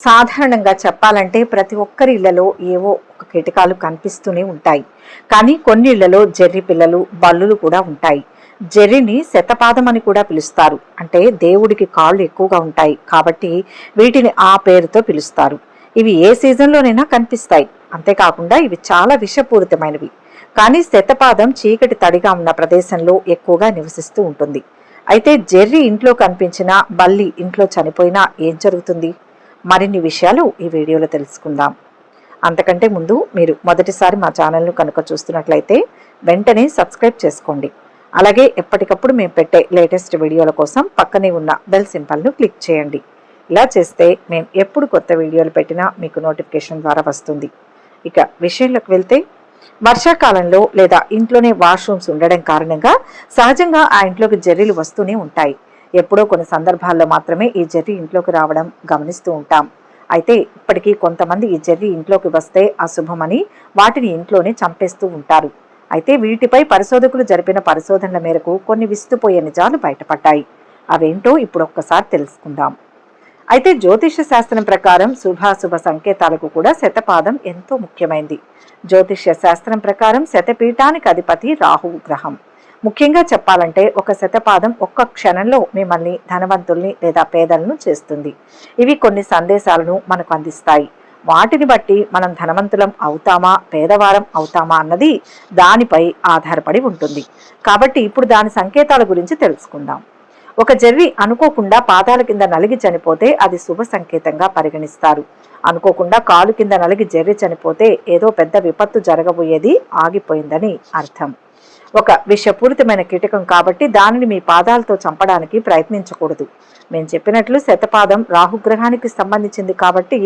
సాధారణంగా చెప్పాలంటే ప్రతి ఒక్కరి ఇళ్ళలో ఏవో ఒక కీటకాలు కనిపిస్తూనే ఉంటాయి. కానీ కొన్ని ఇళ్ళలో జెర్రి పిల్లలు బల్లులు కూడా ఉంటాయి. జెర్రిని శతపాదం అని కూడా పిలుస్తారు. అంటే దేవుడికి కాళ్ళు ఎక్కువగా ఉంటాయి కాబట్టి వీటిని ఆ పేరుతో పిలుస్తారు. ఇవి ఏ సీజన్లోనైనా కనిపిస్తాయి. అంతేకాకుండా ఇవి చాలా విషపూరితమైనవి. కానీ శతపాదం చీకటి తడిగా ఉన్న ప్రదేశంలో ఎక్కువగా నివసిస్తూ ఉంటుంది. అయితే జెర్రీ ఇంట్లో కనిపించిన బల్లి ఇంట్లో చనిపోయినా ఏం జరుగుతుంది? మరిన్ని విషయాలు ఈ వీడియోలో తెలుసుకుందాం. అంతకంటే ముందు మీరు మొదటిసారి మా ఛానల్ను కనుక చూస్తున్నట్లయితే వెంటనే సబ్స్క్రైబ్ చేసుకోండి. అలాగే ఎప్పటికప్పుడు మేము పెట్టే లేటెస్ట్ వీడియోల కోసం పక్కనే ఉన్న బెల్ సింపల్ను క్లిక్ చేయండి. ఇలా చేస్తే మేము ఎప్పుడు కొత్త వీడియోలు పెట్టినా మీకు నోటిఫికేషన్ ద్వారా వస్తుంది. ఇక విషయంలోకి వెళ్తే వర్షాకాలంలో లేదా ఇంట్లోనే వాష్రూమ్స్ ఉండడం కారణంగా సహజంగా ఆ ఇంట్లోకి జర్రీలు వస్తూనే ఉంటాయి. ఎప్పుడో కొన్ని సందర్భాల్లో మాత్రమే ఈ జర్రీ ఇంట్లోకి రావడం గమనిస్తూ ఉంటాం. అయితే ఇప్పటికీ కొంతమంది ఈ జర్రీ ఇంట్లోకి వస్తే అశుభమని వాటిని ఇంట్లోనే చంపేస్తూ ఉంటారు. అయితే వీటిపై పరిశోధకులు జరిపిన పరిశోధనల మేరకు కొన్ని విస్తుపోయే నిజాలు బయటపడ్డాయి. అవేంటో ఇప్పుడు ఒక్కసారి తెలుసుకుందాం. అయితే జ్యోతిష శాస్త్రం ప్రకారం శుభాశుభ సంకేతాలకు కూడా శతపాదం ఎంతో ముఖ్యమైంది. జ్యోతిష్య శాస్త్రం ప్రకారం శతపీఠానికి అధిపతి రాహువు గ్రహం. ముఖ్యంగా చెప్పాలంటే ఒక శతపాదం ఒక్క క్షణంలో మిమ్మల్ని ధనవంతుల్ని లేదా పేదలను చేస్తుంది. ఇవి కొన్ని సందేశాలను మనకు అందిస్తాయి. వాటిని బట్టి మనం ధనవంతులం అవుతామా పేదవారం అవుతామా అన్నది దానిపై ఆధారపడి ఉంటుంది. కాబట్టి ఇప్పుడు దాని సంకేతాల గురించి తెలుసుకుందాం. ఒక జర్రి అనుకోకుండా పాదాల కింద నలిగి చనిపోతే అది శుభ సంకేతంగా పరిగణిస్తారు. అనుకోకుండా కాలు కింద నలిగి జర్రి చనిపోతే ఏదో పెద్ద విపత్తు జరగబోయేది ఆగిపోయిందని అర్థం. ఒక విషపూరితమైన కీటకం కాబట్టి దానిని మీ పాదాలతో చంపడానికి ప్రయత్నించకూడదు. మేము చెప్పినట్లు శతపాదం రాహుగ్రహానికి సంబంధించింది కాబట్టి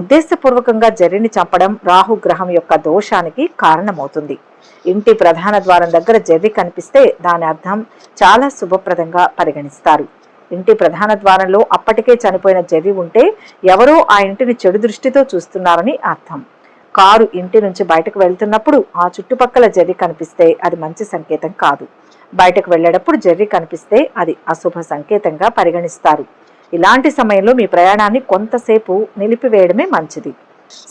ఉద్దేశపూర్వకంగా జర్రిని చంపడం రాహుగ్రహం యొక్క దోషానికి కారణమవుతుంది. ఇంటి ప్రధాన ద్వారం దగ్గర జర్రి కనిపిస్తే దాని అర్థం చాలా శుభప్రదంగా పరిగణిస్తారు. ఇంటి ప్రధాన ద్వారంలో అప్పటికే చనిపోయిన జర్రి ఉంటే ఎవరో ఆ ఇంటిని చెడు దృష్టితో చూస్తున్నారని అర్థం. కారు ఇంటి నుంచి బయటకు వెళ్తున్నప్పుడు ఆ చుట్టుపక్కల జర్రి కనిపిస్తే అది మంచి సంకేతం కాదు. బయటకు వెళ్ళేటప్పుడు జర్రి కనిపిస్తే అది అశుభ సంకేతంగా పరిగణిస్తారు. ఇలాంటి సమయంలో మీ ప్రయాణాన్ని కొంతసేపు నిలిపివేయడమే మంచిది.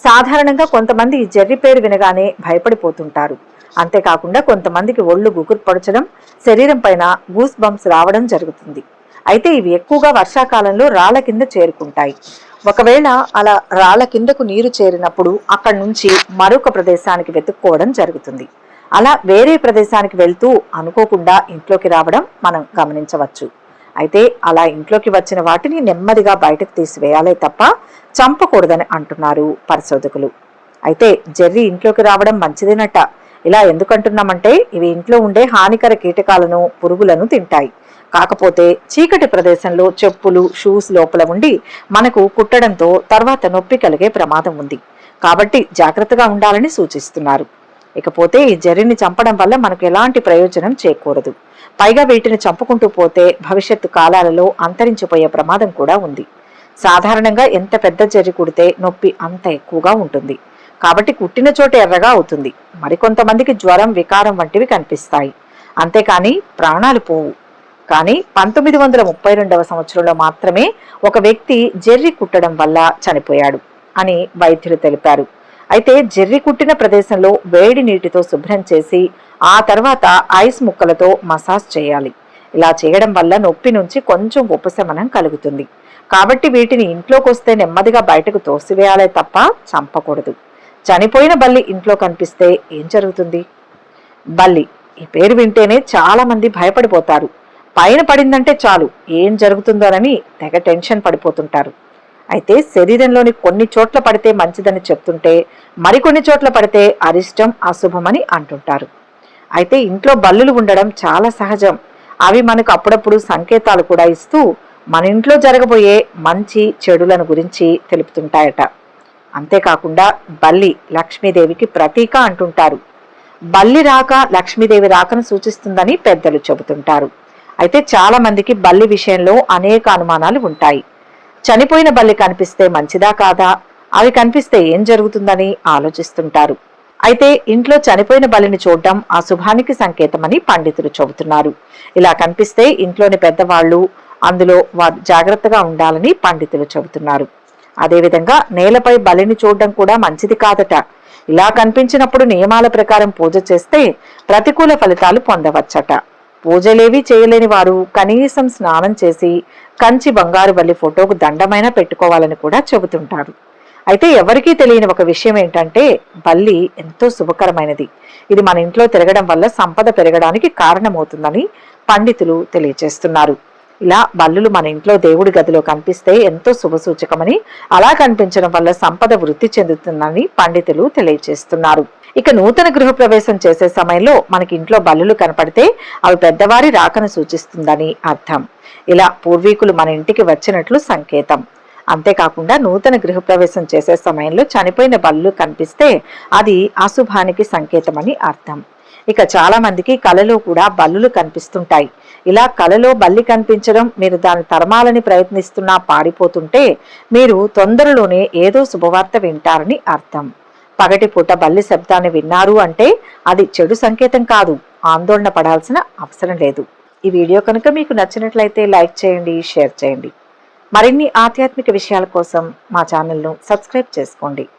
సాధారణంగా కొంతమంది ఈ జర్రి పేరు వినగానే భయపడిపోతుంటారు. అంతేకాకుండా కొంతమందికి ఒళ్ళు గుగుర్పడచడం శరీరం పైన గూస్ బంప్స్ రావడం జరుగుతుంది. అయితే ఇవి ఎక్కువగా వర్షాకాలంలో రాళ్ళ కింద చేరుకుంటాయి. ఒకవేళ అలా రాళ్ళ కిందకు నీరు చేరినప్పుడు అక్కడి నుంచి మరొక ప్రదేశానికి వెతుక్కోవడం జరుగుతుంది. అలా వేరే ప్రదేశానికి వెళ్తూ అనుకోకుండా ఇంట్లోకి రావడం మనం గమనించవచ్చు. అయితే అలా ఇంట్లోకి వచ్చిన వాటిని నెమ్మదిగా బయటకు తీసివేయాలే తప్ప చంపకూడదని అంటున్నారు పరిశోధకులు. అయితే జెర్రీ ఇంట్లోకి రావడం మంచిదేనట. ఇలా ఎందుకంటున్నామంటే ఇవి ఇంట్లో ఉండే హానికర కీటకాలను పురుగులను తింటాయి. కాకపోతే చీకటి ప్రదేశంలో చెప్పులు షూస్ లోపల ఉండి మనకు కుట్టడంతో తర్వాత నొప్పి కలిగే ప్రమాదం ఉంది. కాబట్టి జాగ్రత్తగా ఉండాలని సూచిస్తున్నారు. ఇకపోతే ఈ జర్రిని చంపడం వల్ల మనకు ఎలాంటి ప్రయోజనం చేకూరదు. పైగా వీటిని చంపుకుంటూ పోతే భవిష్యత్తు కాలాలలో అంతరించిపోయే ప్రమాదం కూడా ఉంది. సాధారణంగా ఎంత పెద్ద జర్రి కుడితే నొప్పి అంత ఎక్కువగా ఉంటుంది. కాబట్టి కుట్టిన చోట ఎర్రగా అవుతుంది. మరికొంతమందికి జ్వరం వికారం వంటివి కనిపిస్తాయి. అంతేకాని ప్రాణాలు పోవు. కానీ పంతొమ్మిది వందల ముప్పై రెండవ సంవత్సరంలో మాత్రమే ఒక వ్యక్తి జెర్రి కుట్టడం వల్ల చనిపోయాడు అని వైద్యులు తెలిపారు. అయితే జెర్రి కుట్టిన ప్రదేశంలో వేడి నీటితో శుభ్రం చేసి ఆ తర్వాత ఐస్ ముక్కలతో మసాజ్ చేయాలి. ఇలా చేయడం వల్ల నొప్పి నుంచి కొంచెం ఉపశమనం కలుగుతుంది. కాబట్టి వీటిని ఇంట్లోకి వస్తే నెమ్మదిగా బయటకు తోసివేయాలే తప్ప చంపకూడదు. చనిపోయిన బల్లి ఇంట్లో కనిపిస్తే ఏం జరుగుతుంది? బల్లి ఈ పేరు వింటేనే చాలా మంది భయపడిపోతారు. పైన పడిందంటే చాలు. ఏం జరుగుతుందోనని తెగ టెన్షన్ పడిపోతుంటారు. అయితే శరీరంలోని కొన్ని చోట్ల పడితే మంచిదని చెప్తుంటే మరికొన్ని చోట్ల పడితే అరిష్టం అశుభమని అంటుంటారు. అయితే ఇంట్లో బల్లులు ఉండడం చాలా సహజం. అవి మనకు అప్పుడప్పుడు సంకేతాలు కూడా ఇస్తూ మన ఇంట్లో జరగబోయే మంచి చెడులను గురించి తెలుపుతుంటాయట. అంతేకాకుండా బల్లి లక్ష్మీదేవికి ప్రతీక అంటుంటారు. బల్లి రాక లక్ష్మీదేవి రాకను సూచిస్తుందని పెద్దలు చెబుతుంటారు. అయితే చాలా మందికి బల్లి విషయంలో అనేక అనుమానాలు ఉంటాయి. చనిపోయిన బల్లి కనిపిస్తే మంచిదా కాదా? అవి కనిపిస్తే ఏం జరుగుతుందని ఆలోచిస్తుంటారు. అయితే ఇంట్లో చనిపోయిన బలిని చూడడం ఆ శుభానికి సంకేతమని పండితులు చెబుతున్నారు. ఇలా కనిపిస్తే ఇంట్లోని పెద్దవాళ్ళు అందులో వారు జాగ్రత్తగా ఉండాలని పండితులు చెబుతున్నారు. అదేవిధంగా నేలపై బలిని చూడడం కూడా మంచిది కాదట. ఇలా కనిపించినప్పుడు నియమాల ప్రకారం పూజ చేస్తే ప్రతికూల ఫలితాలు పొందవచ్చట. పూజలేవి చేయలేని వారు కనీసం స్నానం చేసి కంచి బంగారు బల్లి ఫోటోకు దండమైనా పెట్టుకోవాలని కూడా చెబుతుంటారు. అయితే ఎవరికీ తెలియని ఒక విషయం ఏంటంటే బల్లి ఎంతో శుభకరమైనది. ఇది మన ఇంట్లో తిరగడం వల్ల సంపద పెరగడానికి కారణమవుతుందని పండితులు తెలియజేస్తున్నారు ఇలా బల్లులు మన ఇంట్లో దేవుడి గదిలో కనిపిస్తే ఎంతో శుభసూచకమని అలా కనిపించడం వల్ల సంపద వృద్ధి చెందుతుందని పండితులు తెలియజేస్తున్నారు ఇక నూతన గృహప్రవేశం చేసే సమయంలో మనకి ఇంట్లో బల్లులు కనపడితే అవి పెద్దవారి రాకను సూచిస్తుందని అర్థం. ఇలా పూర్వీకులు మన ఇంటికి వచ్చినట్లు సంకేతం. అంతేకాకుండా నూతన గృహప్రవేశం చేసే సమయంలో చనిపోయిన బల్లు కనిపిస్తే అది అశుభానికి సంకేతమని అర్థం. ఇక చాలా మందికి కలలో కూడా బల్లులు కనిపిస్తుంటాయి. ఇలా కలలో బల్లి కనిపించడం మీరు దాని తరమాలని ప్రయత్నిస్తున్నా పాడిపోతుంటే మీరు తొందరలోనే ఏదో శుభవార్త వింటారని అర్థం. పగటిపూట బల్లి శబ్దాన్ని విన్నారు అంటే అది చెడు సంకేతం కాదు. ఆందోళన పడాల్సిన అవసరం లేదు. ఈ వీడియో కనుక మీకు నచ్చినట్లయితే లైక్ చేయండి షేర్ చేయండి. మరిన్ని ఆధ్యాత్మిక విషయాల కోసం మా ఛానల్ను సబ్స్క్రైబ్ చేసుకోండి.